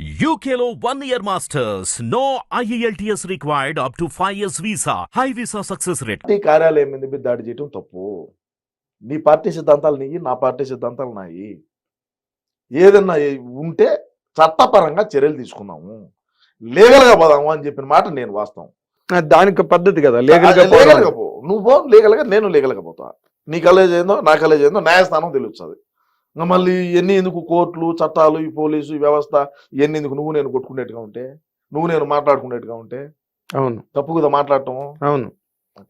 One year masters. No E IELTS required up to 5 years visa. High visa success rate. Party కార్యాలయం మీద మీద దాడి చేయటం తప్పు నీ పార్టీ సిద్ధాంతాలు నీయి నా పార్టీ సిద్ధాంతాలు నాయి ఏదన్నా ఉంటే చట్టపరంగా చర్యలు తీసుకుందాము లీగల్గా పోదాము అని చెప్పిన మాట నేను వాస్తవం దానికి పద్ధతి కదా లీగల్గా లీగల్గా పోరాడాలి. పో నువ్వు పో లీగల్గా నేను లీగల్గా పోతా నీ కాలేజ్ ఏందో నా కాలేజ్ ఏందో న్యాయస్థానం తెలుస్తుంది ఇంకా మళ్ళీ ఎన్ని ఎందుకు కోర్టులు చట్టాలు ఈ పోలీసు ఈ వ్యవస్థ ఇవన్నీ ఎందుకు? నువ్వు నేను కొట్టుకునేట్టుగా ఉంటే నువ్వు నేను మాట్లాడుకునేట్టుగా ఉంటే అవును. తప్పు కదా మాట్లాడటం? అవును.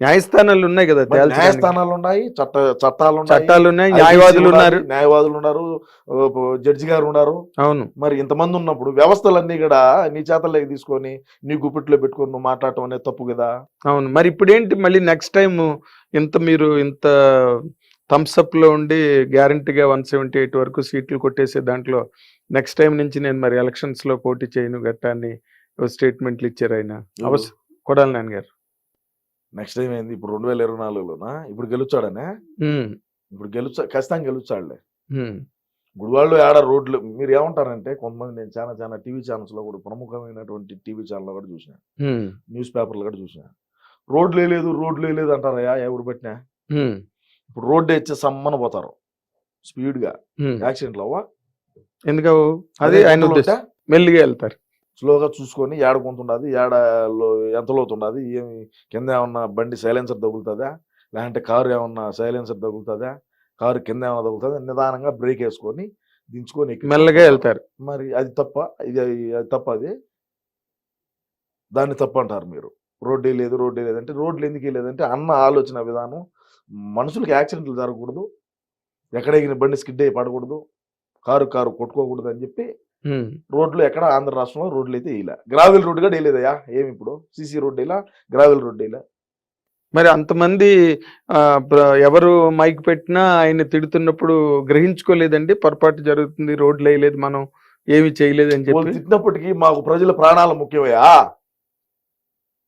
న్యాయస్థానాలు ఉన్నాయి కదా. న్యాయస్థానాలు ఉన్నాయి చట్ట చట్టాలు చట్టాలు ఉన్నాయి న్యాయవాదులు ఉన్నారు, న్యాయవాదులు ఉన్నారు జడ్జి గారు ఉన్నారు. అవును. మరి ఇంతమంది ఉన్నప్పుడు వ్యవస్థలన్నీ కూడా నీ చేతల్లోకి తీసుకొని నీ గుప్పిట్లో పెట్టుకొని నువ్వు మాట్లాడటం అనేది తప్పు కదా? అవును. మరి ఇప్పుడు ఏంటి మళ్ళీ నెక్స్ట్ టైం ఇంత మీరు ఇంత థమ్స్ అప్లో ఉండి గ్యారంటీగా వన్ సెవెంటీ ఎయిట్ వరకు సీట్లు కొట్టేసే దాంట్లో నెక్స్ట్ టైం నుంచి నేను మరి ఎలక్షన్స్లో పోటీ చేయను గట్టాన్ని స్టేట్మెంట్లు ఇచ్చారు ఆయన. అవస కొడాలి నాన్న గారు నెక్స్ట్ టైం ఏంది? ఇప్పుడు రెండు వేల ఇరవై నాలుగులోనా? ఇప్పుడు గెలుచాడనే? ఇప్పుడు గెలుచా ఖచ్చితంగా గెలుచాడులే. ఉమ్, ఇప్పుడు వాళ్ళు ఆడ రోడ్లు మీరు ఏమంటారంటే కొంతమంది నేను చాలా చాలా టీవీ ఛానల్స్లో కూడా ప్రముఖమైనటువంటి టీవీ ఛానల్ కూడా చూసిన. న్యూస్ పేపర్లు కూడా చూసిన. రోడ్లు లేదు రోడ్లు లేదు అంటారయ్యా ఎవరు పెట్టినా? ఇప్పుడు రోడ్డు ఇచ్చే సమ్మన పోతారు. స్పీడ్గా ఉమ్. యాక్సిడెంట్లు అవ్వా ఎందుకు అదే ఆయన మెల్లిగా వెళ్తారు. స్లోగా చూసుకొని ఏడ కొంతుండదు ఏడ ఎంత లోతుండదు? ఏమి కింద ఏమన్నా బండి సైలెన్సర్ తగులుతుందా? లేదంటే కారు ఏమన్నా సైలెన్సర్ తగులుతుందా? కారు కింద ఏమన్నా తగులుతుందా? నిదానంగా బ్రేక్ వేసుకొని దించుకొని మెల్లగా వెళ్తారు. మరి అది తప్ప ఇది అది తప్ప అది దాన్ని తప్ప అంటారు మీరు. రోడ్డే లేదు రోడ్డే లేదంటే రోడ్లు ఎందుకు లేదంటే అన్న ఆలోచన విధానం మనుషులకి యాక్సిడెంట్లు జరగకూడదు. ఎక్కడ ఎగిన బండి స్కిడ్ అయ్యి పడకూడదు. కారు కారు కొట్టుకోకూడదు అని చెప్పి రోడ్లు ఎక్కడ ఆంధ్ర రాష్ట్రంలో రోడ్లు అయితే వేయలే. గ్రావెల్ రోడ్ కూడా వేయలేదయ్యా. ఏమి ఇప్పుడు? సీసీ రోడ్ వేయలా? గ్రావెల్ రోడ్ వేయలే? మరి అంతమంది ఎవరు మైక్ పెట్టినా ఆయన తిడుతున్నప్పుడు గ్రహించుకోలేదండి. పొరపాటు జరుగుతుంది రోడ్లు వేయలేదు మనం ఏమి చేయలేదు అని చెప్పి తిట్టినప్పటికీ మాకు ప్రజల ప్రాణాలు ముఖ్యమయ్యా.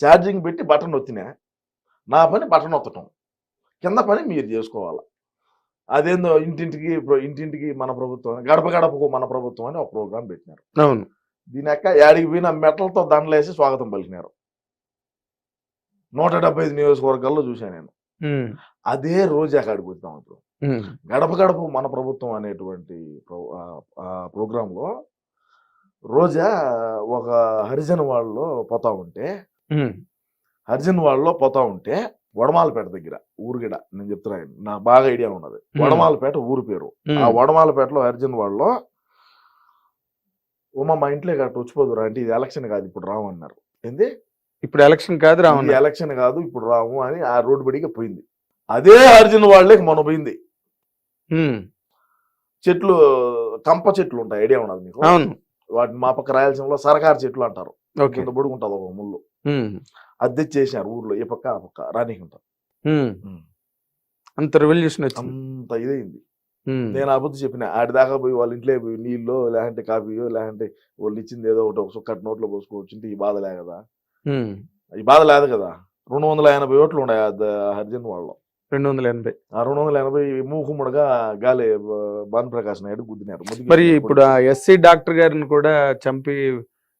ఛార్జింగ్ పెట్టి బటన్ ఒత్తినా నా పని బటన్ ఒత్తటం కింద పని మీరు చేసుకోవాలి. అదేందో ఇంటింటికి ఇంటింటికి మన ప్రభుత్వం గడప గడపకు మన ప్రభుత్వం అని ఒక ప్రోగ్రాం పెట్టినారు. అవును. దీని యొక్క యాడికి పోయిన మెటలతో దండలేసి స్వాగతం పలికినారు. నూట డెబ్బై ఐదు నియోజకవర్గాల్లో చూశాను నేను. అదే రోజు అక్కడికి పోతాం ఇప్పుడు. గడప గడప మన ప్రభుత్వం అనేటువంటి ప్రోగ్రాంలో రోజా ఒక హరిజన్ వాళ్ళలో పోతా ఉంటే ఉమ్, హరిజన్ వాళ్ళలో పోతా ఉంటే వడమాలపేట దగ్గర ఊరుగిడ నేను చెప్తున్నాను నాకు బాగా ఐడియా ఉన్నది. వడమాలపేట ఊరు పేరు. ఆ వడమాలపేటలో హరిజన్ వాళ్ళలో ఉమా మా ఇంట్లో గట్ట వచ్చిపోదురా అంటే ఇది ఎలక్షన్ కాదు ఇప్పుడు రాము అన్నారు. ఏంది? ఇప్పుడు ఎలక్షన్ కాదు రావణ ఎలక్షన్ కాదు ఇప్పుడు రాము అని ఆ రోడ్డు బడికి పోయింది. అదే హరిజన్ వాళ్ళకి మొన్న పోయింది. చెట్లు కంప చెట్లు ఉంటాయి ఐడియా ఉన్నది మీకు అవును. వాటిని మా పక్క రాయలసీమలో సరకారు చెట్లు అంటారు. ఓకే. కింద పడుకుంటుంది ఒక ముళ్ళు. ఉమ్, అది తెచ్చేసినారు ఊర్లో ఈ పక్క ఆ పక్క రానీకుంటారు ఉమ్. అంత రెవల్యూషన్ అంత ఇదైంది నేను అబద్ధం చెప్పిన ఆడి దాకా పోయి వాళ్ళ ఇంట్లో పోయి నీళ్ళు లేదంటే కాఫీయో లేదంటే వాళ్ళు ఇచ్చింది ఏదో ఒకటి ఒక సుక్కటి నోట్లో పోసుకోవచ్చు ఈ బాధ లే కదా ఈ బాధ లేదు కదా? రెండు వందల ఎనభై ఓట్లు ఉన్నాయి హరిజన్ వాళ్ళు రెండు వందల ఎనభై. ఆ రెండు వందల ఎనభై మూకుముడుగా గాలి బ- భాను ప్రకాష్ నాయుడు గుద్దినారు. మరి ఇప్పుడు ఎస్సీ డాక్టర్ గారిని కూడా చంపి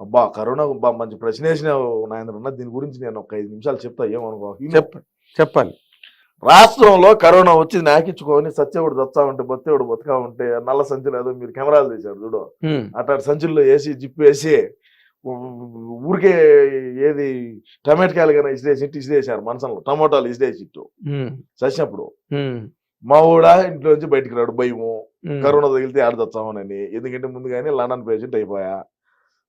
అబ్బా కరోనా బా మంచి ప్రశ్న వేసినావు నాయన దీని గురించి నేను ఒక ఐదు నిమిషాలు చెప్తా ఏమనుకో? చెప్ప చెప్పాలి. రాష్ట్రంలో కరోనా వచ్చి నాకించుకొని సత్యవుడు దత్తా ఉంటే బత్తేవుడు బతుకా ఉంటే నల్ల సంచులు ఏదో మీరు కెమెరాలు తీశారు చూడు. ఉమ్, అట్లా సంచుల్లో వేసి జిప్పు వేసి ఊరికే ఏది టమాటకాయలు కానీ ఇసిరేసి ఇట్టు ఇసిరేసారు మనసంలో. టమోటాలు ఇసిరేసి ఇట్టు చచ్చినప్పుడు మా ఊడ ఇంట్లో నుంచి బయటికి రాడు భయము. కరోనా తగిలితే ఆడ తెచ్చామనని ఎందుకంటే ముందుగానే లండన్ పేషెంట్ అయిపోయా.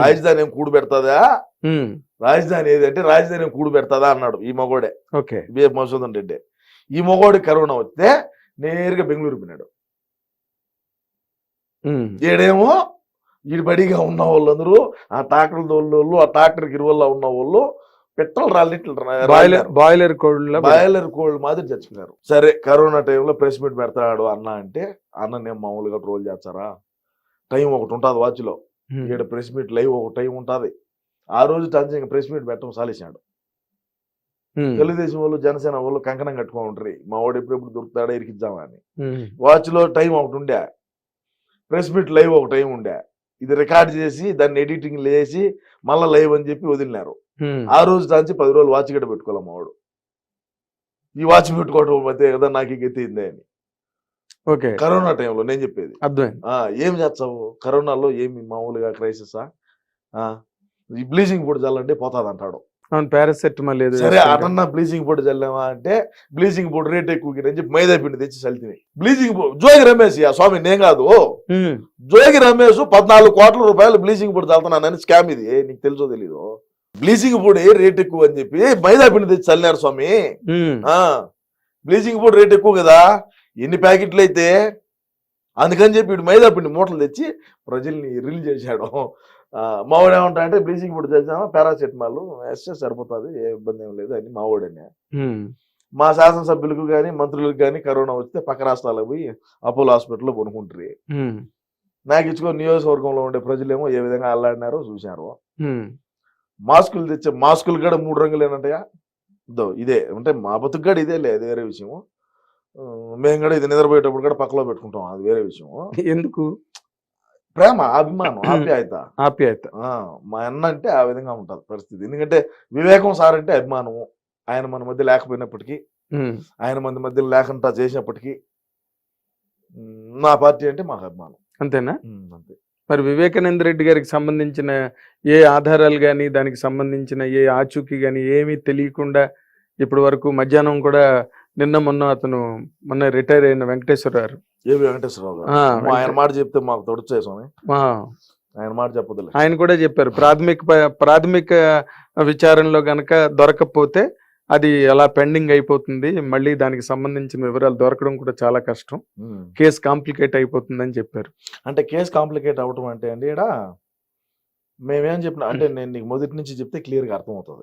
రాజధాని ఏం కూడు పెడతాదా? రాజధాని ఏదంటే రాజధాని ఏం కూడు పెడతాదా అన్నాడు ఈ మగోడే. ఓకే. బి మసూదన్ రెడ్డి. ఈ మగోడి కరోనా వస్తే నేరుగా బెంగళూరు పోయినాడు. ఈడేమో ఈడు బడిగా ఉన్న వాళ్ళందరూ ఆ ట్రాక్టర్ తోళ్ళు ఆ ట్రాక్టర్ గిరువల్లో ఉన్న వాళ్ళు పెట్రోల్ రాలిట్లు బాయిలర్ కోళ్ళ బాయిలర్ కోల్డ్ మాదిరి చచ్చిపోయారు సరే కరోనా టైంలో ప్రెస్ మీట్ పెడతాడు అన్న అంటే అన్న నేను మామూలుగా ట్రోల్ చేస్తారా? టైం ఒకటి ఉంటుంది వాచ్లో. ఈడ ప్రెస్ మీట్ లైవ్ ఒక టైం ఉంటుంది. ఆ రోజు టంచి ప్రెస్ మీట్ పెట్టడం సాలేసాడు తెలుగుదేశం వాళ్ళు జనసేన వాళ్ళు కంకణం కట్టుకొని ఉంటారు మా వాడు ఎప్పుడెప్పుడు దొరుకుతాడో ఇరికిద్దామా అని వాచ్లో టైం ఒకటి ఉండే. ప్రెస్ మీట్ లైవ్ ఒక టైం ఉండే. ఇది రికార్డ్ చేసి దాన్ని ఎడిటింగ్ లేసి మళ్ళీ లైవ్ అని చెప్పి వదిలినారు. ఆ రోజు దాంచి పది రోజులు వాచ్ గడ్డ పెట్టుకోవాలి మా వాడు? ఈ వాచ్ పెట్టుకోవడం మధ్య కదా నాకు గెత్తింది అని. ఓకే. కరోనా టైంలో నేను చెప్పేది. అర్థమైంది. ఏం చేస్తావు? కరోనాలో ఏమి మామూలుగా క్రైసిసా ఈ బ్లీచింగ్ పొడి చల్లంటే పోతాది అంటాడు అవును పారాసెటమాల్ ఏదో సరే. అటన్నా బ్లీచింగ్ పొడి చల్లామా అంటే బ్లీచింగ్ పొడి రేట్ ఎక్కువ అని చెప్పి మైదా పిండి తెచ్చి చల్లితివి బ్లీచింగ్ జోగి రమేష్ ఆ స్వామి నేను కాదు. జోగి రమేష్ పద్నాలుగు కోట్ల రూపాయలు బ్లీచింగ్ పొడి చల్లుతున్నానని స్కామ్ ఇది. నీకు తెలుసో తెలీదు? బ్లీచింగ్ పొడి రేట్ ఎక్కువ అని చెప్పి మైదా పిండి తెచ్చి చల్లినారు స్వామి. బ్లీచింగ్ పౌడర్ రేట్ ఎక్కువ కదా? ఎన్ని ప్యాకెట్లు అయితే అందుకని చెప్పి వీడు మైదా పిండి మూటలు తెచ్చి ప్రజల్ని రిలీజ్ చేశాడు. మావాడు ఏమంటా అంటే బ్లీచింగ్ పౌడర్ చేద్దామా? పారాసెటమాల్ వేస్తే సరిపోతుంది ఏ ఇబ్బంది ఏం లేదు అని మావాడని మా శాసనసభ్యులకు కానీ మంత్రులకు కానీ కరోనా వస్తే పక్క రాష్ట్రాలకు పోయి అపోలో హాస్పిటల్లో కొనుక్కుంటారు. నాకు ఇచ్చుకో నియోజకవర్గంలో ఉండే ప్రజలేమో ఏ విధంగా అల్లాడినారో చూశారు. మాస్కులు తెచ్చే మాస్కులు కూడా మూడు రంగులు ఏంటంటయా ఇదో. అంటే మా బతుకు కూడా ఇదే లేదు వేరే విషయము. మేము కూడా ఇది నిద్రపోయేటప్పుడు కూడా పక్కలో పెట్టుకుంటాం. అది వేరే విషయము ఎందుకు? ప్రేమ అభిమానం ఆప్యాయత. ఆప్యాయత. ఆ, మా అన్న అంటే ఆ విధంగా ఉంటుంది పరిస్థితి. ఎందుకంటే వివేకం సార్ అంటే అభిమానము. ఆయన మన మధ్య లేకపోయినప్పటికీ ఆయన మన మధ్య లేకుండా చేసినప్పటికీ నా పార్టీ అంటే మాకు అభిమానం. అంతేనా? అంతే. మరి వివేకానంద రెడ్డి గారికి సంబంధించిన ఏ ఆధారాలు కానీ దానికి సంబంధించిన ఏ ఆచూకీ కానీ ఏమీ తెలియకుండా ఇప్పటి వరకు మధ్యాహ్నం కూడా నిన్న మొన్న అతను మొన్న రిటైర్ అయిన వెంకటేశ్వర గారు. ఏవి వెంకటేశ్వరరావు గారు? ఆయన మాట చెప్తే మాకు తొడచే స్వామి. ఆయన మాట చెప్పదులే ఆయన కూడా చెప్పారు ప్రాథమిక ప్రాథమిక విచారణలో గనక దొరకకపోతే అది అలా పెండింగ్ అయిపోతుంది మళ్ళీ దానికి సంబంధించిన వివరాలు దొరకడం కూడా చాలా కష్టం. కేసు కాంప్లికేట్ అయిపోతుందని చెప్పారు. అంటే కేసు కాంప్లికేట్ అవటం అంటే అండి ఇక్కడ మేమేం చెప్పిన అంటే నేను నీకు మొదటి నుంచి చెప్తే క్లియర్గా అర్థమవుతుంది.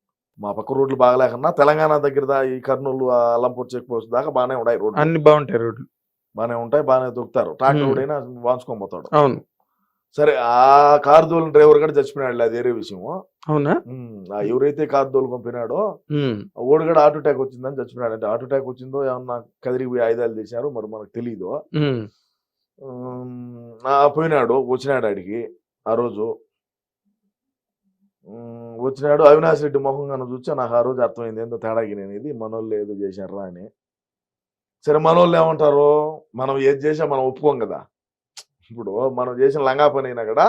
మా పక్క రోడ్లు బాగలేకన్నా తెలంగాణ దగ్గర ఈ కర్నూలు అల్లంపూర్ చెక్ పోస్ట్ దాకా బాగానే ఉన్నాయి రోడ్లు. అన్ని బాగుంటాయి రోడ్లు. బాగానే ఉంటాయి బాగానే దొక్కుతారు. ట్రాక్టర్ వాంచుకొని పోతాడు. అవును. సరే ఆ కార్ దోలిన డ్రైవర్ కూడా చచ్చిపోయినాడు అది వేరే విషయం అవునా? ఎవరైతే కార్ దోలుకొని పోయినాడో ఉమ్, ఓడి కూడా హార్ట్ అటాక్ వచ్చిందని చచ్చిపోయినాడు అంటే హార్ట్ అటాక్ వచ్చిందో ఏమన్నా కదిరిపోయి ఆయుధాలు చేశారు మరి మనకు తెలియదు పోయినాడు వచ్చినాడు ఆడికి ఆ రోజు. వచ్చినాడు అవినాష్ రెడ్డి మొహం కన్నా చూస్తే నాకు ఆ రోజు అర్థమైంది ఏందో తేడాకి నేను ఇది మనోళ్ళు ఏదో చేశారా అని. సరే మనోళ్ళు ఏమంటారు? మనం ఏది చేసా మనం ఒప్పుకోం కదా. ఇప్పుడు మనం చేసిన లంగా పని అయినా కూడా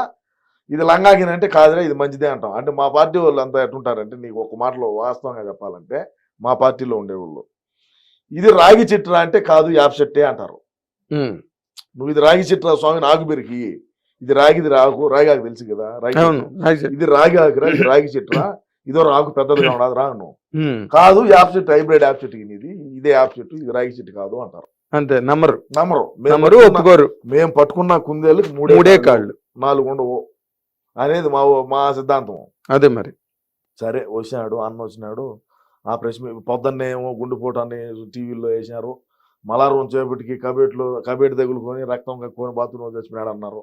ఇది లంగాకిన అంటే కాదురా ఇది మంచిదే అంటాం. అంటే మా పార్టీ వాళ్ళు అంతా ఎట్టుంటారంటే నీకు ఒక మాటలో వాస్తవంగా చెప్పాలంటే మా పార్టీలో ఉండేవాళ్ళు ఇది రాగి చెట్టురా అంటే కాదు యాప్ చెట్టే అంటారు. నువ్వు ఇది రాగి చెట్టు స్వామి నాకు పెరికి ఇది రాగిది రాకు రాగి ఆకు తెలుసు కదా రాగి. ఇది రాగి ఆకురా ఇది రాగి చెట్టురా ఇదో రాకు పెద్దదిగా ఉండదు రా నువ్వు ఉమ్, కాదు యాప్ చెట్టు హైబ్రిడ్ యాప్ చెట్టు ఇది. ఇదే యాప్ చెట్టు ఇది రాగి చెట్టు కాదు అంటారు. అంతే నమ్మరు. నమ్మరు. మేము నమ్మరు ఒప్పుకోరు. మేము పట్టుకున్న కుందేళ్ళకి మూడే మూడే కాళ్ళు, నాలుగు ఉండవు. అనేది మా మా సిద్ధాంతం. అదే మరి. సరే వచ్చినాడు అన్న వచ్చినాడు. ఆ ప్రెస్ మీ- పొద్దున్నే ఏమో గుండెపోటు అని టీవీలో వేసినారు. మలారం చేపటికి కబేట్లు కబేటి తగులుకొని రక్తం కక్కుని బాత్రూమ్ చచ్చిపోయాడు అన్నారు.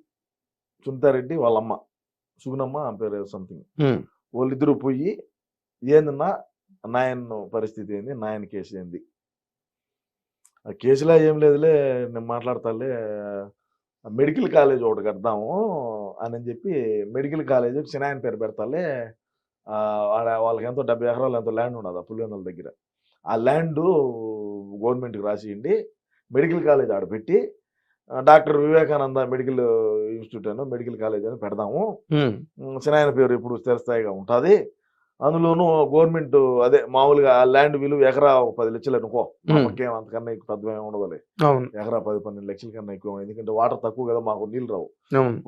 సునీతారెడ్డి వాళ్ళ అమ్మ సుగుణమ్మ ఆమె పేరు సంథింగ్ వాళ్ళిద్దరూ పోయి ఏందన్నా నాయన్ పరిస్థితి ఏంది? నాయన కేసు ఏంది? ఆ కేసులో ఏం లేదులే నేను మాట్లాడతాలే మెడికల్ కాలేజ్ ఒకటి కడదాము అని చెప్పి మెడికల్ కాలేజ్ చిన్నాయన పేరు పెడతాలే ఆ, వాళ్ళకి ఎంతో డెబ్బై ఎకరాలు ఎంతో ల్యాండ్ ఉన్నది ఆ పులివెందుల దగ్గర. ఆ ల్యాండ్ గవర్నమెంట్కి రాసియండి మెడికల్ కాలేజ్ ఆడ పెట్టి ఆ, డాక్టర్ వివేకానంద మెడికల్ ఇన్స్టిట్యూట్ అని మెడికల్ కాలేజ్ అని పెడదాము. సినాయన పేరు ఇప్పుడు స్థిరస్థాయిగా ఉంటుంది. అందులోనూ గవర్నమెంట్ అదే మామూలుగా ల్యాండ్ విలువ ఎకరా ఒక పది లక్షలు అనుకో. మాకేం అంతకన్నా ఎక్కువ పెద్ద ఏమి అవును. ఎకరా పది పన్నెండు లక్షల కన్నా ఎక్కువ ఎందుకంటే వాటర్ తక్కువ కదా మాకు నీళ్ళు రావు.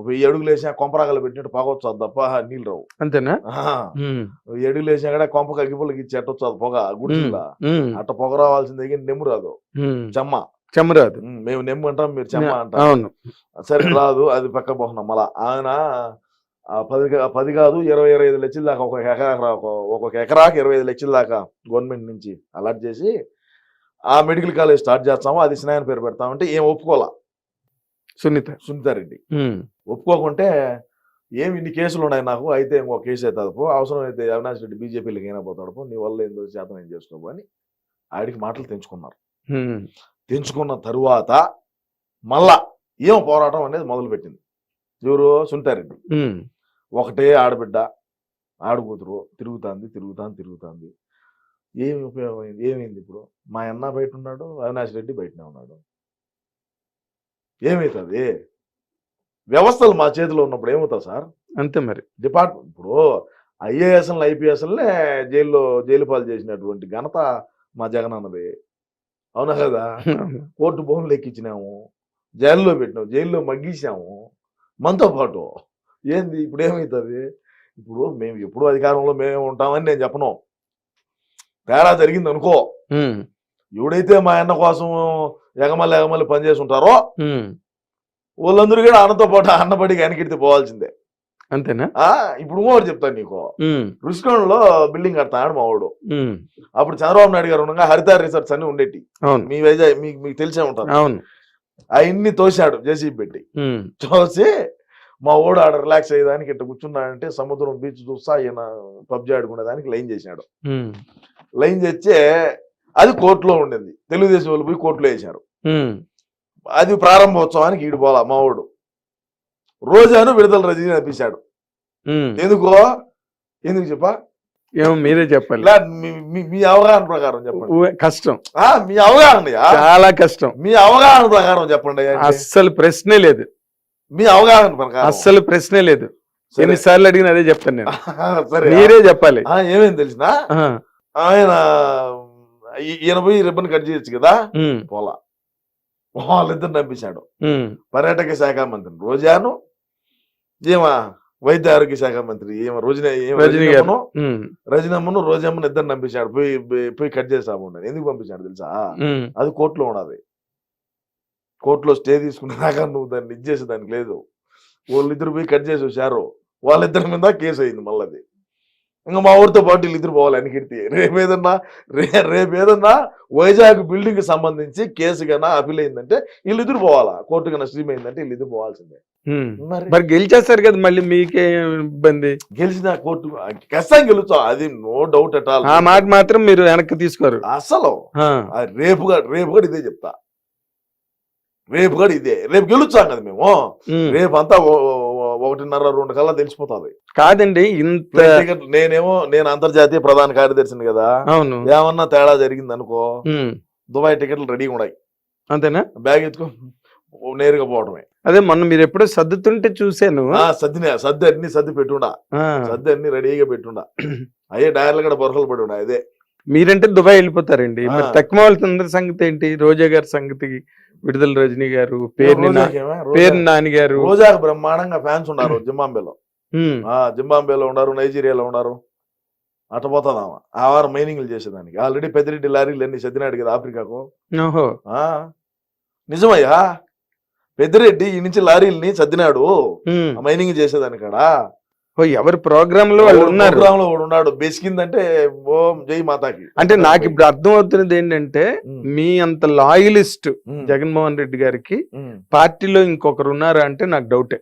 వెయ్యి అడుగులు వేసినా కొంపరాగలు పెట్టినట్టు పొగవచ్చు అది తప్ప నీళ్ళు రావు. అంతేనా? వెయ్యి అడుగులు వేసినా కూడా కొంప అగ్గిపుల్లకి ఇచ్చి ఎట్టొచ్చు అది పొగ గుడిసిలా ఉమ్, అట్ట పొగ రావాల్సింది దగ్గర నెమ్ము రాదు. చెమ్మ చెమరాదు. మేము నెమ్ము అంటాం మీరు చెమ్మ అంటాం అవును. సరే రాదు అది పక్క పోతున్నాం మళ్ళా ఆయన పది పది కాదు ఇరవై ఇరవై ఐదు లక్షల దాకా ఒక ఎకరా ఒక- ఒక్కొక్క ఎకరాకి ఇరవై ఐదు లక్షల దాకా గవర్నమెంట్ నుంచి అలాట్ చేసి ఆ మెడికల్ కాలేజ్ స్టార్ట్ చేస్తాము అది స్నాయన పేరు పెడతామంటే ఏం ఒప్పుకోవాలా? సునీత సునీతారెడ్డి ఒప్పుకోకుంటే ఏమి ఇన్ని కేసులు ఉన్నాయి నాకు? అయితే ఇంకో కేసు అవుతుంది పో అవసరం అయితే అవినాష్ రెడ్డి బీజేపీలోకి అయినా పోతాడు. పో నీ వల్ల ఏందో శాతం ఏం చేసుకోబో అని ఆడికి మాటలు తెంచుకున్నారు. తెంచుకున్న తరువాత మళ్ళా ఏం పోరాటం అనేది మొదలుపెట్టింది? ఎవరు సునీతారెడ్డి ఉమ్, ఒకటే ఆడబిడ్డ ఆడకూతురు తిరుగుతాంది తిరుగుతాంది తిరుగుతాంది. ఏమి ఉపయోగం అయింది ఏమైంది ఇప్పుడు? మా అన్న బయట ఉన్నాడు అవినాష్ రెడ్డి బయటనే ఉన్నాడు. ఏమవుతుంది వ్యవస్థలు మా చేతిలో ఉన్నప్పుడు ఏమవుతుంది సార్? అంతే మరి. డిపార్ట్మెంట్ ఇప్పుడు ఐఏఎస్ఎల్ ఐపీఎస్ఎల్నే జైల్లో జైలు పాలు చేసినటువంటి ఘనత మా జగన్ అన్నది అవునా కదా? కోర్టు భవన్లు ఎక్కించినాము జైల్లో పెట్టినాము జైల్లో మగ్గించాము మనతో పాటు ఏంది ఇప్పుడు ఏమవుతుంది ఇప్పుడు మేము ఎప్పుడు అధికారంలో మేము ఉంటామని నేను చెప్పను. తేడా జరిగింది అనుకో ఎవడైతే మా అన్న కోసం ఎగమల్లి ఎగమల్లి పనిచేసి ఉంటారో. వాళ్ళందరూ కూడా అన్నతో పాటు అన్నబడికి వెనకెడితే పోవాల్సిందే. అంతేనా? ఆ ఇప్పుడు ఇంకోటి చెప్తాను నీకు. రుషికొండలో బిల్డింగ్ కడతాడు మా వాడు. ఉమ్. అప్పుడు చంద్రబాబు నాయుడు గారు ఉండగా హరిత రిసార్ట్స్ అన్ని ఉండేటి. అవును. మీ వైజాగ్ మీకు మీకు తెలిసే ఉంటుంది. అవును. అవన్నీ తోశాడు జేసీబీ పెట్టి. తోసి మా ఓడు ఆడ రిలాక్స్ అయ్యేదానికి ఇట్లా కూర్చున్నాడంటే సముద్రం బీచ్ చూస్తా ఈయన పబ్జి ఆడుకునే దానికి లైన్ చేశాడు లైన్ చేస్తే అది కోర్టులో ఉండింది. తెలుగుదేశం వాళ్ళు పోయి కోర్టులో వేశారు. ఉమ్. అది ప్రారంభోత్సవానికి ఈడు పోలా మా వాడు. రోజాను విడుదల రజనీ అనిపించాడు. ఎందుకో? ఎందుకు చెప్పా? ఏమో మీరే చెప్పాలి. ఇలా మీ- అవగాహన ప్రకారం చెప్పండి. కష్టం. ఆ, మీ అవగాహన చాలా కష్టం. మీ అవగాహన ప్రకారం చెప్పండి. అస్సలు ప్రశ్నే లేదు. మీ అవగాహన ప్రకారం. అస్సలు ప్రశ్నే లేదు. సరే. ఎన్నిసార్లు అడిగిన అదే చెప్తాను నేను. సరే. మీరే చెప్పాలి. ఆ, ఏమేం తెలిసిన? ఆయన ఈయన పోయి రిబ్బన్ కట్ చేయొచ్చు కదా? పోలా. వాళ్ళిద్దరు ఉమ్, పర్యాటక శాఖ మంత్రి రోజాను ఏమ వైద్య ఆరోగ్య శాఖ మంత్రి ఏమ రోజున ఏమ రజనీ గారు. రజనమ్మను రోజమ్మను ఇద్దరు నంపించాడు పోయి పోయి- కట్ చేసాము ఎందుకు పంపించాడు తెలుసా? అది కోర్టులో ఉన్నది. కోర్టులో స్టే తీసుకునేదాకా నువ్వు దాన్ని ఇచ్చేసి దానికి లేదు. వాళ్ళిద్దరు పోయి కట్ చేసి వచ్చారు. వాళ్ళిద్దరి మీద కేసు అయింది మళ్ళీ అది. ఇంకా మా ఊరితో పాటు వీళ్ళిద్దరు పోవాలి అనికిడితే రేపు ఏదన్నా రే రేపు ఏదన్నా వైజాగ్ బిల్డింగ్కి సంబంధించి కేసు కన్నా అపీల్ అయిందంటే వీళ్ళిద్దరు పోవాలా? కోర్టు కన్నా స్ట్రీమ్ అయిందంటే వీళ్ళిద్దరు పోవాల్సిందే. ఉమ్. మరి గెలిచేస్తారు కదా మళ్ళీ మీకే ఇబ్బంది. గెలిచిన కోర్టు ఖచ్చితంగా గెలుస్తాం. అది నో డౌట్ అట్ ఆల్ ఆ మాట మాత్రం మీరు వెనక్కి తీసుకోరు. అసలు రేపుగా రేపు కూడా ఇదే చెప్తా. రేపు కూడా ఇదే. రేపు గెలుచాం కదా మేము. రేపు అంతా ఒకటిన్నర రెండు కల్లా తెలిసిపోతుంది. కాదండి ఇంత నేనేమో నేను అంతర్జాతీయ ప్రధాన కార్యదర్శిని కదా. అవును. ఏమన్నా తేడా జరిగింది అనుకో దుబాయ్ టికెట్లు రెడీగా ఉన్నాయి. అంతేనా? బ్యాగ్ ఎత్తుకో నేరుగా పోవడమే. అదే మొన్న మీరు ఎప్పుడో సర్దుతుంటే చూశాను. ఆ సర్దినే సర్ది అన్ని సర్ది పెట్టుండా. సర్ది అన్ని రెడీగా పెట్టుండా. అయ్యే డైర్లు కూడా బొరకలు పడి ఉండా అదే. మీరంటే దుబాయ్ వెళ్ళిపోతారండి. మరి. తక్కువ వాళ్ళ సంగతి ఏంటి? రోజా గారి సంగతి విడుదల రజనీ గారు పేరుని నా- పేరు నాని గారు. రోజాకు బ్రహ్మాండంగా ఫ్యాన్స్ ఉన్నారు జింబాంబేలో ఉమ్, ఆ జింబాంబేలో ఉన్నారు నైజీరియాలో ఉన్నారు. అట్ట పోతుందామా? ఆ వారం మైనింగ్లు చేసేదానికి. ఆల్రెడీ పెద్దిరెడ్డి లారీలు అన్ని సర్దినాడు కదా ఆఫ్రికాకు. ఓహో. ఆ? నిజమయ్యా? పెద్దిరెడ్డి ఈ నుంచి లారీల్ని సర్దినాడు ఉమ్. ఆ మైనింగ్ చేసేదాని కాడ ఓ ఎవరి ప్రోగ్రామ్లో వాళ్ళు ఉన్నారు? ప్రోగ్రామ్లో ఉన్నాడు? బెసికిందంటే ఓం జై మాతాకి. అంటే నాకు ఇప్పుడు అర్థం అవుతున్నది ఏంటంటే మీ అంత లాయలిస్ట్ జగన్మోహన్ రెడ్డి గారికి. పార్టీలో ఇంకొకరు ఉన్నారా అంటే నాకు డౌటే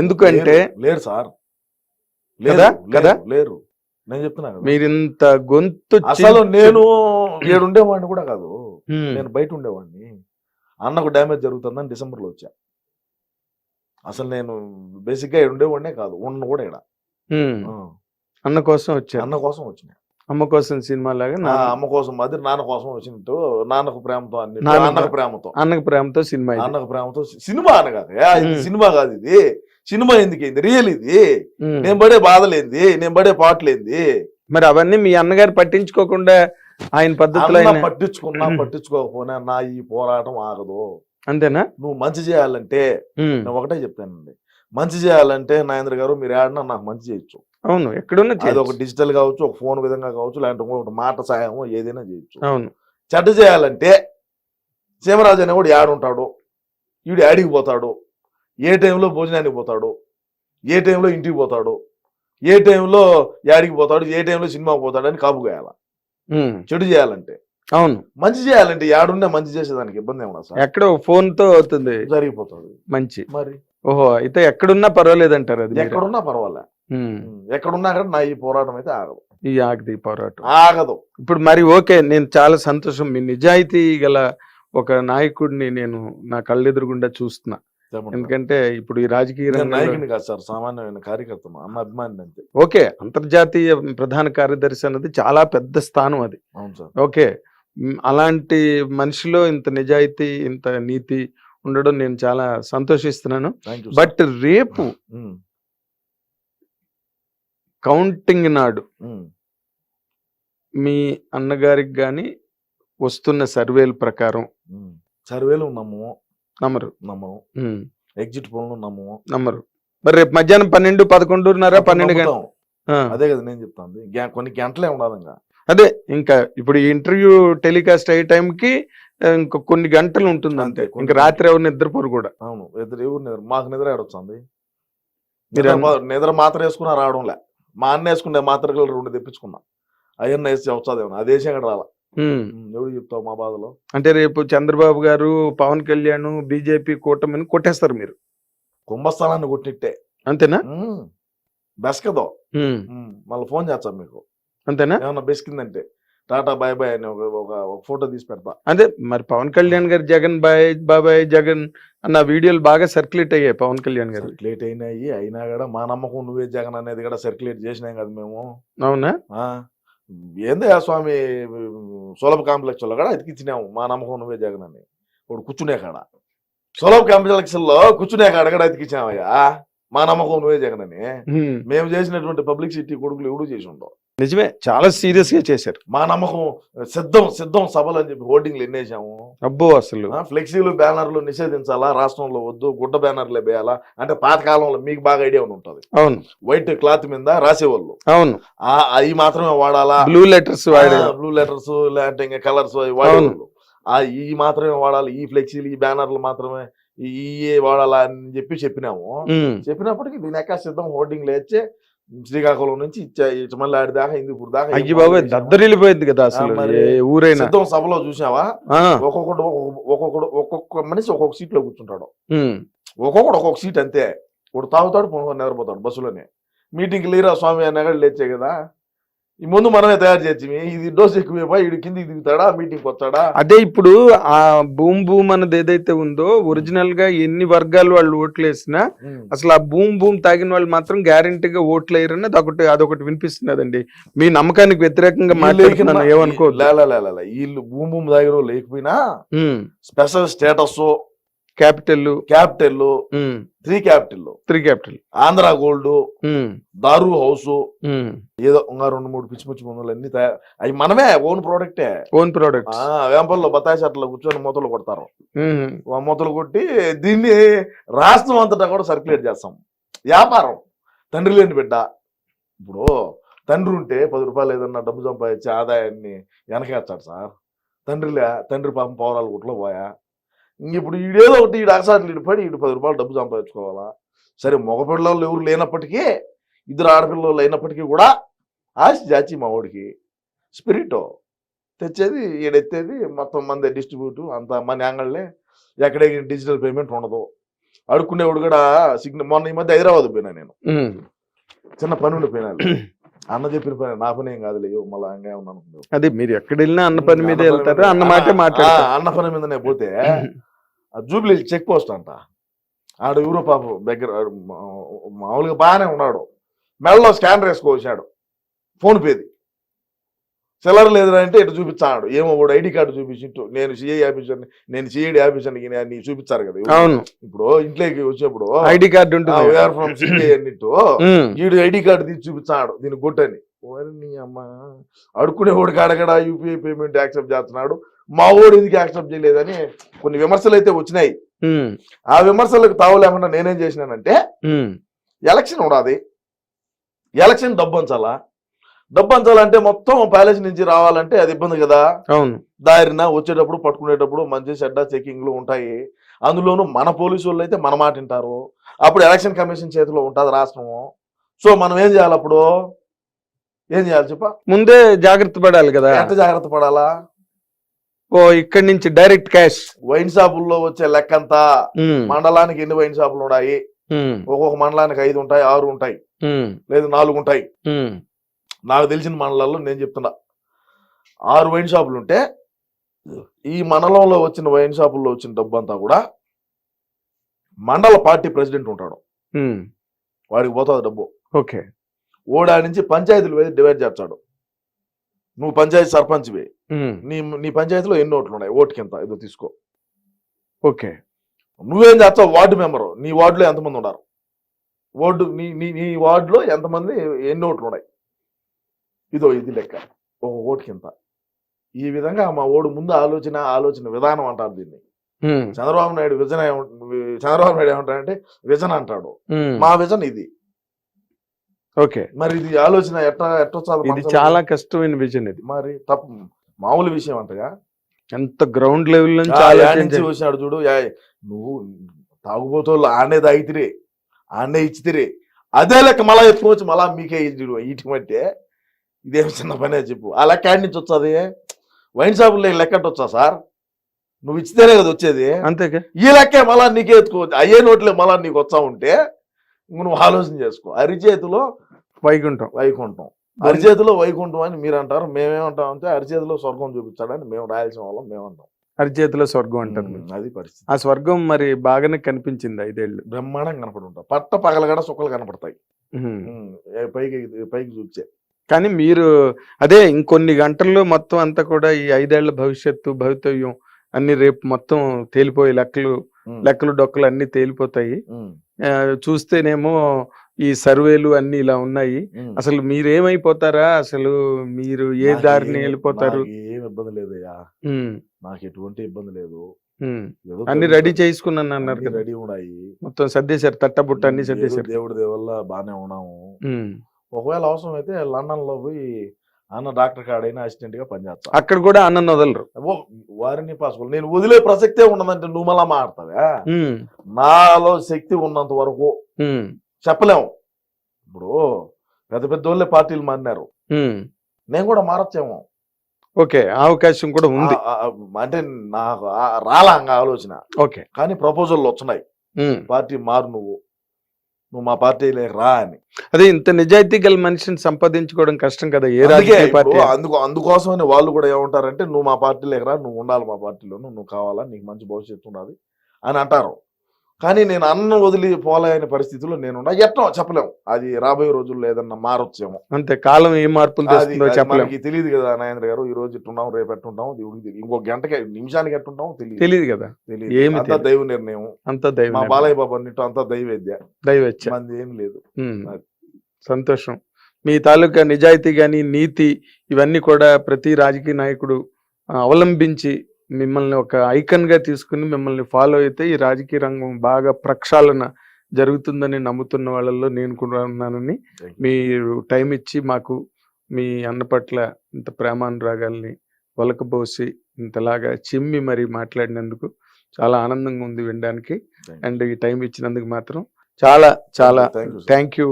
ఎందుకంటే లేరు, సార్. లేరు, కదా? లేరు, నేను చెప్తున్నా. మీరు ఇంత గొంతు అసలు నేను ఏడు ఉండేవాడిని కూడా కాదు. నేను బయట ఉండేవాడిని. అన్నకు డ్యామేజ్ జరుగుతుందని డిసెంబర్లో వచ్చా. అసలు నేను బేసిక్గా ఉండేవాడినే కాదు ఉన్న కూడా ఇక్కడ అన్న కోసం వచ్చారు. అన్న కోసం వచ్చిన. అమ్మ కోసం సినిమా లాగా అమ్మ కోసం అది నాన్న కోసం వచ్చినట్టు నాన్నకు ప్రేమతో అన్ని నాన్న- అన్నకు ప్రేమతో. అన్నకు ప్రేమతో సినిమా. అన్నకు ప్రేమతో సినిమా అన్న కాదు. సినిమా కాదు ఇది. సినిమా ఎందుకైంది రియల్ ఇది. నేను పడే బాధలేంది నేను పడే పాటలేంది మరి అవన్నీ మీ అన్నగారు పట్టించుకోకుండా ఆయన పద్ధతిలో పట్టించుకున్నా పట్టించుకోకపోయినా నా ఈ పోరాటం ఆగదు. అంతేనా? నువ్వు మంచి చేయాలంటే నేను ఒకటే చెప్తానండి. మంచి చేయాలంటే నాగేంద్ర గారు మీరు ఆడినా నాకు మంచి చేయొచ్చు. అవును ఎక్కడున్నా అది ఒక. డిజిటల్ కావచ్చు ఒక ఫోన్ విధంగా కావచ్చు లేదంటే ఇంకొకటి మాట సాయం ఏదైనా చేయొచ్చు. అవును. చెడ్డ చేయాలంటే సీమరాజు అనేవాడు యాడుంటాడు వీడు యాడికి పోతాడు. ఏ టైంలో భోజనానికి పోతాడు? ఏ టైంలో ఇంటికి పోతాడు? ఏ టైంలో యాడికి పోతాడు? ఏ టైంలో సినిమాకి పోతాడు? అని కాపు కాయాల చెడు చేయాలంటే. అవును. మంచి చేయాలంటే యాడుండే మంచి చేసేదానికి ఇబ్బంది ఏమన్నా సార్. ఎక్కడో ఫోన్తో అవుతుంది. జరిగిపోతుంది. మంచి. మరి? ఓహో అయితే ఎక్కడున్నా పర్వాలేదు అంటారు అది. ఎక్కడున్నా పర్వాలే. ఎక్కడున్నా కూడా నా ఈ పోరాటం అయితే ఆగదు. ఈ ఆగది పోరాటం. ఆగదు. ఇప్పుడు మరి ఓకే నేను చాలా సంతోషం. మీ నిజాయితీ గల ఒక నాయకుడిని నేను నా కళ్ళెదురుగుండా చూస్తున్నా. ఎందుకంటే ఇప్పుడు ఈ రాజకీయ నాయకుని కాదు సార్ సామాన్యమైన కార్యకర్తను అన్న అభిమాని అంతే. ఓకే అంతర్జాతీయ ప్రధాన కార్యదర్శి అన్నది చాలా పెద్ద స్థానం అది. అవును సార్. ఓకే అలాంటి మనిషిలో ఇంత నిజాయితీ ఇంత నీతి ఉండడం నేను చాలా సంతోషిస్తున్నాను. బట్ రేపు కౌంటింగ్ నాడు మీ. అన్నగారికి కానీ వస్తున్న సర్వేల ప్రకారం. సర్వేలు నమ్మము. నమ్మరు. నమ్మము ఉమ్, ఎగ్జిట్ పోల్ను నమ్మము. నమ్మరు. మరి రేపు మధ్యాహ్నం పన్నెండు పదకొండున్నర పన్నెండు గంటల. అదే కదా నేను చెప్తాను కొన్ని గంటలే ఉండాలి అదే ఇంకా ఇప్పుడు ఈ ఇంటర్వ్యూ టెలికాస్ట్ అయ్యే టైంకి ఇంకా కొన్ని గంటలు ఉంటుంది అంతే ఇంకా రాత్రి ఎవరు నిద్రపోరు కూడా. అవును ఇద్దరు ఎవరు నిద్ర మాకు నిద్ర ఏడొచ్చింది? మీరు నిద్ర నిద్ర మాత్ర వేసుకున్నా రావడంలే. మా అన్న వేసుకునే మాత్రలు రెండు తెప్పించుకున్నా. అయ్యన్న వేసి వచ్చాదేమో అది వేసి అక్కడ రాలా. ఎవడు చెప్తావు మా బాధలో? అంటే రేపు చంద్రబాబు గారు పవన్ కళ్యాణ్ బీజేపీ కూటమిని కొట్టేస్తారు మీరు. కుంభస్థలాన్ని కొట్టిట్టే అంతేనా? బెస్కదో. మళ్ళీ ఫోన్ చేస్తాం మీకు. అంతేనా? ఏమన్నా బెస్కిందంటే టాటా బాయ్ బాయ్ అని ఒక ఒక ఫోటో తీసి పెడతా. అదే మరి పవన్ కళ్యాణ్ గారు జగన్ బాయ్ బాబాయ్ జగన్ అన్న వీడియోలు బాగా సర్క్యులేట్ అయ్యాయి పవన్ కళ్యాణ్ గారు. సర్క్యులేట్ అయినాయి. అయినా కూడా మా నమ్మకం నువ్వే జగన్ అనేది కూడా సర్క్యులేట్ చేసినాం కదా మేము. అవునా? ఆ? ఏందే ఆ స్వామి సులభ కాంప్లెక్స్లో కూడా అతికిచ్చినాము. మా నమ్మకం నువ్వే జగన్ అని. ఇప్పుడు కూర్చునే కాడ. సులభ కాంప్లెక్స్లో కూర్చునే కాడ కూడా అతికిచ్చామయ్యా మా నమ్మకం నువ్వే జగన్ అని. మేము చేసినటువంటి పబ్లిసిటీ కొడుకులు ఎవడు చేసి ఉండవు. నిజమే చాలా సీరియస్గా చేశారు. మా నమ్మకం సిద్ధం సిద్ధం సభలు అని చెప్పి హోర్డింగ్లు ఎన్నేసాము అబ్బో అసలు. ఫ్లెక్సీలు బ్యానర్లు నిషేధించాలా రాష్ట్రంలో వద్దు గుడ్డ బ్యానర్లే వేయాలా అంటే పాత కాలంలో మీకు బాగా ఐడియా ఉంటుంది. అవును. వైట్ క్లాత్ మీద రాసేవాళ్ళు. అవును. ఆ అవి మాత్రమే వాడాలా? బ్లూ లెటర్స్ బ్లూ లెటర్స్ లేదంటే ఇంకా కలర్స్ వాడేవాళ్ళు. ఆ ఈ మాత్రమే వాడాలి ఈ ఫ్లెక్సీలు ఈ బ్యానర్లు మాత్రమే ఈ వాడాలా అని చెప్పి చెప్పినాము. చెప్పినప్పటికీ దీని సిద్ధం హోర్డింగ్ లేచే శ్రీకాకుళం నుంచి మళ్ళీ ఆడి దాకా హిందూపూర్ దాకా అయ్యి బాబాయ్ దద్దరిల్లిపోయింది కదా అసలు ఊరైనా. సిద్ధం సభలో చూసావా? ఒక్కొక్కడు ఒక్కొక్క- ఒక్కొక్కడు ఒక్కొక్క మనిషి ఒక్కొక్క సీట్లో కూర్చుంటాడు. ఒక్కొక్కడు ఒక్కొక్క సీట్ అంతే. ఒకడు తాగుతాడు పొనుకొని నిద్రపోతాడు బస్సులోనే. మీటింగ్ లీరా స్వామి అన్న కూడా లేచే కదా. ఈ ముందు మనమే తయారు చేసి ఇది డోస్ ఎక్కువైపోయి ఇడు కిందికి దిగుతాడా మీటింగ్ వస్తాడా? అదే ఇప్పుడు ఆ భూమ్ భూమ్ అన్నది ఏదైతే ఉందో ఒరిజినల్గా ఎన్ని వర్గాలు వాళ్ళు ఓట్లు వేసినా అసలు ఆ భూమ్ భూమ్ తాగిన వాళ్ళు మాత్రం గ్యారంటీగా ఓట్లు వేయరని అదొకటి అదొకటి వినిపిస్తున్నదండి. మీ నమ్మకానికి వ్యతిరేకంగా మాట్లాడుతున్నాను లే. వీళ్ళు భూమి భూమి దగ్గర లేకపోయినా. Special status capital capital. Three capital three capital. Andhra gold. దారు హౌస్. ఏదో ఇంకా రెండు మూడు పిచ్చి పిచ్చి మందులు అన్ని తయారు అవి మనమే ఓన్ ప్రోడక్టే. Own products. ఆ వేంపల్లో బత్తాయి చెట్లు కూర్చొని మూతలు కొడతారు. మూతలు కొట్టి దీన్ని రాష్ట్రం అంతటా కూడా సర్క్యులేట్ చేస్తాం. వ్యాపారం. తండ్రి లేని బిడ్డ. ఇప్పుడు తండ్రి ఉంటే పది రూపాయలు ఏదన్నా డబ్బు సంపాదించి ఆదాయాన్ని వెనకేస్తాడు సార్. తండ్రిలే తండ్రి పాపం పౌరాలు గుట్లో పోయా. ఇప్పుడు ఈడేదో ఒకటి ఈడు అగసాట్లు ఈడు పడి ఈడు పది రూపాయలు డబ్బు సంపాదించుకోవాలా? సరే మగ పిల్లలు ఎవరు లేనప్పటికీ ఇద్దరు ఆడపిల్లలు అయినప్పటికీ కూడా ఆశ జాచి మా వాడికి స్పిరిట్. తెచ్చేది ఈడెత్తేది మొత్తం మంది డిస్ట్రిబ్యూట్ అంత మన యాంగళ్ళే. ఎక్కడే డిజిటల్ పేమెంట్ ఉండదు. అడుక్కునేవాడు కూడా సిగ్నల్ మొన్న ఈ మధ్య హైదరాబాద్ పోయినా నేను. చిన్న పని ఉండిపోయినా అన్న చెప్పిన పని నా పని ఏం కాదులే మళ్ళీ హంగా ఉన్నాను. అదే మీరు ఎక్కడ వెళ్ళినా అన్న పని మీద వెళ్తారు అన్న మాటే ఆ, మాట్లాడతారు. అన్న పని మీదనే పోతే జూబ్లీ చెక్ పోస్ట్ అంట. ఆడ యూరో పాప దగ్గర మామూలుగా బాగానే ఉన్నాడు. మెడలో స్కానర్ వేసుకోవచ్చాడు ఫోన్ పేది. సెలర్ లేదు అంటే ఇటు చూపించాడు. ఏమో వాడు ఐడి కార్డు చూపించి ఇటు నేను సిఐ ఆఫీసర్ని నేను సిఐడి ఆఫీసర్ని నీ చూపించారు కదా అవును. ఇప్పుడు ఇంట్లోకి వచ్చినప్పుడు ఐడి కార్డు ఉంటుంది ఫ్రమ్ సిఐ అన్నిట్టు ఉమ్. వీడు ఐడి కార్డు తీసి చూపించాడు దీని గుట్టని. ఓరి అమ్మ. అడుక్కునే వాడికి అడగడా యూపీఐ పేమెంట్ యాక్సెప్ట్ చేస్తున్నాడు. మా ఓడి ఎందుకు యాక్సెప్ట్ చేయలేదని కొన్ని విమర్శలు అయితే వచ్చినాయి. ఆ విమర్శలకు తావు లేకుండా నేనేం చేసినానంటే. ఎలక్షన్ ఉండాలి ఎలక్షన్ డబ్బు అంచాలా? డబ్బు అంచాలంటే మొత్తం ప్యాలెస్ నుంచి రావాలంటే అది ఇబ్బంది కదా. అవును. దారిన వచ్చేటప్పుడు పట్టుకునేటప్పుడు మంచి చెడ్డ చెకింగ్లు ఉంటాయి. అందులోనూ మన పోలీసు వాళ్ళు అయితే మన మాట వింటారు. అప్పుడు ఎలక్షన్ కమిషన్ చేతిలో ఉంటుంది రాష్ట్రము. సో మనం ఏం చేయాలి అప్పుడు? ఏం చేయాలి చెప్ప? ముందే జాగ్రత్త పడాలి కదా. ఎంత జాగ్రత్త పడాలా? ఓ ఇక్కడి నుంచి డైరెక్ట్ క్యాష్. వైన్ షాపుల్లో వచ్చే లెక్కంతా మండలానికి ఎన్ని వైన్ షాపులు ఉన్నాయి? ఒక్కొక్క మండలానికి ఐదు ఉంటాయి ఆరు ఉంటాయి. లేదు నాలుగు ఉంటాయి. నాకు తెలిసిన మండలాల్లో నేను చెప్తున్నా. ఆరు వైన్ షాపులు ఉంటే ఈ మండలంలో వచ్చిన వైన్ షాపుల్లో వచ్చిన డబ్బు అంతా కూడా మండల పార్టీ ప్రెసిడెంట్ ఉంటాడు. వాడికి పోతుంది డబ్బు. ఓకే. ఓడా నుంచి పంచాయతీలు వేసి డివైడ్ చేస్తాడు. నువ్వు పంచాయతీ సర్పంచ్వి. నీ నీ పంచాయతీలో ఎన్ని ఓట్లు ఉన్నాయి ఓటు కింద. ఏదో తీసుకో. ఓకే. నువ్వేం చేస్తావు? Ward member. నీ వార్డులో ఎంతమంది ఉన్నారు? ఓటు నీ నీ నీ వార్డులో ఎంతమంది ఎన్ని ఓట్లు ఉన్నాయి ఇదో ఇది లెక్క. ఒక ఓటు కింద. ఈ విధంగా మా ఓడు ముందు ఆలోచన ఆలోచన విధానం అంటారు దీన్ని. చంద్రబాబు నాయుడు విజన్ చంద్రబాబు నాయుడు ఏమంటాడంటే విజన్ అంటాడు. మా విజన్ ఇది. ఓకే. మరి ఇది ఆలోచన ఎట్లా ఎట్టొచ్చాది ఇది చాలా కష్టమైన విజన్ ఇది. మరి తప్పు మామూలు విషయం అంటగా? ఎంత గ్రౌండ్ లెవెల్ నుంచి వచ్చినాడు చూడు నువ్వు తాగుబోతోళ్ళు ఆనే తాగితిరే ఆనే ఇచ్చితిరే. అదే లెక్క మళ్ళా ఎత్తుకోవచ్చు మళ్ళా మీకే ఇచ్చుడు ఇటువంటి ఇదేం చిన్న పనే చెప్పు. ఆ లెక్క నుంచి వచ్చాది వైన్ షాపుల్లో లెక్క వచ్చా సార్? నువ్వు ఇచ్చితేనే కదా వచ్చేది. అంతేగా ఈ లెక్కే మళ్ళా నీకే ఎత్తుకోవచ్చు. అయ్యే నోట్లే మళ్ళా నీకు వచ్చా ఉంటే నువ్వు ఆలోచన చేసుకో. అరిచేతిలో వైకుంఠం. వైకుంఠం. అరిచేతిలో వైకుంఠం అని మీరు అంటారు మేమేమంటాం అంటే అరిచేతిలో స్వర్గం చూపించాడని మేము రాయాల్సిన వాళ్ళం మేమంటాం. అరిచేతిలో స్వర్గం అంటారు. అది పరిస్థితి. ఆ స్వర్గం మరి బాగానే కనిపించింది ఐదేళ్ళు. బ్రహ్మాండంగా కనపడి ఉంటాం పట్ట పగలగడ సుక్కలు కనపడతాయి. పైకి పైకి చూచే. కానీ మీరు అదే ఇంకొన్ని గంటల్లో మొత్తం అంతా కూడా ఈ ఐదేళ్ళ భవిష్యత్తు భవితవ్యం అన్ని రేపు మొత్తం తేలిపోయే లెక్కలు లెక్కలు డొక్కలు అన్ని తేలిపోతాయి. చూస్తేనేమో ఈ సర్వేలు అన్ని ఇలా ఉన్నాయి. అసలు మీరేమైపోతారా? అసలు మీరు ఏ దారిని వెళ్ళిపోతారు? ఏం ఇబ్బంది లేదయ్యా నాకు ఎటువంటి ఇబ్బంది లేదు. అన్ని రెడీ చేసుకున్నాను అన్నారు రెడీ ఉన్నాయి. మొత్తం సర్దేశారు తట్టబుట్ట అన్ని సర్దేశారు. దేవుడి దేవల్ల బాగానే ఉన్నాము. ఒకవేళ అవసరం అయితే లండన్లో పోయి అన్న డాక్టర్ కాడైనా అసిస్టెంట్గా పనిచేస్తా అక్కడ కూడా అన్నం వదలరు. ఓ, వారిని పాసిబుల్ నేను వదిలే ప్రసక్తే ఉండదంటే నువ్వు మళ్ళా మాడతావా నాలో శక్తి ఉన్నంత వరకు చెప్పలేము. ఇప్పుడు పెద్ద పెద్ద వాళ్ళే పార్టీలు మారినారు. నేను కూడా మారచ్చేమో. ఓకే ఆ అవకాశం కూడా ఉంది. అంటే నాకు రాలా ఆలోచన. ఓకే. కానీ ప్రపోజల్ వచ్చినాయి. పార్టీ మారు నువ్వు. నువ్వు మా పార్టీలో రా అని. అదే ఇంత నిజాయితీ గల మనిషిని సంపాదించుకోవడం కష్టం కదా ఏ రాజకీయ పార్టీ అందుకు అందుకోసమని వాళ్ళు కూడా ఏమంటారంటే నువ్వు మా పార్టీలోకి రా నువ్వు ఉండాలి మా పార్టీలో నువ్వు కావాలా నీకు మంచి భవిష్యత్తు ఉన్నది అని అంటారు. కానీ నేను అన్నం వదిలి పోలేని పరిస్థితిలో నేను ఉన్నా ఎట్లా చెప్పలేము అది రాబోయే రోజుల్లో ఏదన్నా మారొచ్చేమో. అంతే కాలం ఏ మార్పులు అది తెస్తుందో అది చెప్పలేం. మనకి తెలియదు కదా నాగేంద్ర గారు ఈ రోజు ఇట్టున్నాం రేపు ఎట్టుంటాం దేవుడికి. ఇంకో గంటకి నిమిషానికి ఎట్టుంటాం తెలియదు తెలియదు కదా. తెలియదు అంతా. దైవ నిర్ణయం. అంతా దైవ మా బాలయ్య బాబు అన్నిట్టు అంతా దైవేద్య. మంది ఏం లేదు. సంతోషం. మీ తాలూకా నిజాయితీ గాని నీతి ఇవన్నీ కూడా ప్రతి రాజకీయ నాయకుడు అవలంబించి మిమ్మల్ని ఒక ఐకన్గా తీసుకుని మిమ్మల్ని ఫాలో అయితే ఈ రాజకీయ రంగం బాగా ప్రక్షాళన జరుగుతుందని నమ్ముతున్న వాళ్ళల్లో నేను కూడా ఉన్నానని. మీరు టైం ఇచ్చి మాకు మీ అన్న పట్ల ఇంత ప్రేమానురాగాల్ని ఒలకబోసి ఇంతలాగా చిమ్మి మరి మాట్లాడినందుకు చాలా ఆనందంగా ఉంది వినడానికి. అండ్ ఈ టైం ఇచ్చినందుకు మాత్రం చాలా చాలా. థ్యాంక్ యూ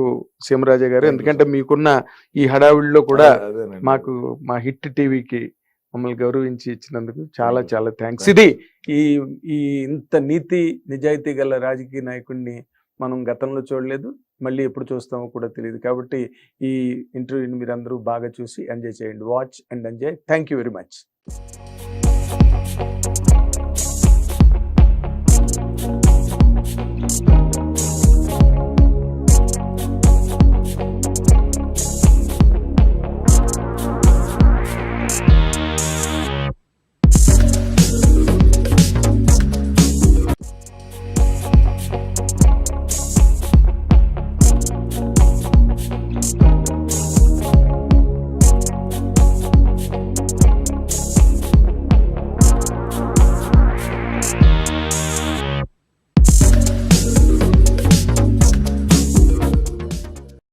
సీమరాజా గారు ఎందుకంటే. మీకున్న ఈ హడావిడిలో కూడా. మాకు మా హిట్ టీవీకి మమ్మల్ని గౌరవించి ఇచ్చినందుకు చాలా. చాలా థ్యాంక్స్ ఇది ఈ ఈ ఇంత నీతి నిజాయితీ గల రాజకీయ నాయకుడిని మనం గతంలో చూడలేదు మళ్ళీ ఎప్పుడు చూస్తామో కూడా తెలియదు. కాబట్టి ఈ ఇంటర్వ్యూని మీరు అందరూ బాగా చూసి ఎంజాయ్ చేయండి. Watch and enjoy. Thank you very much.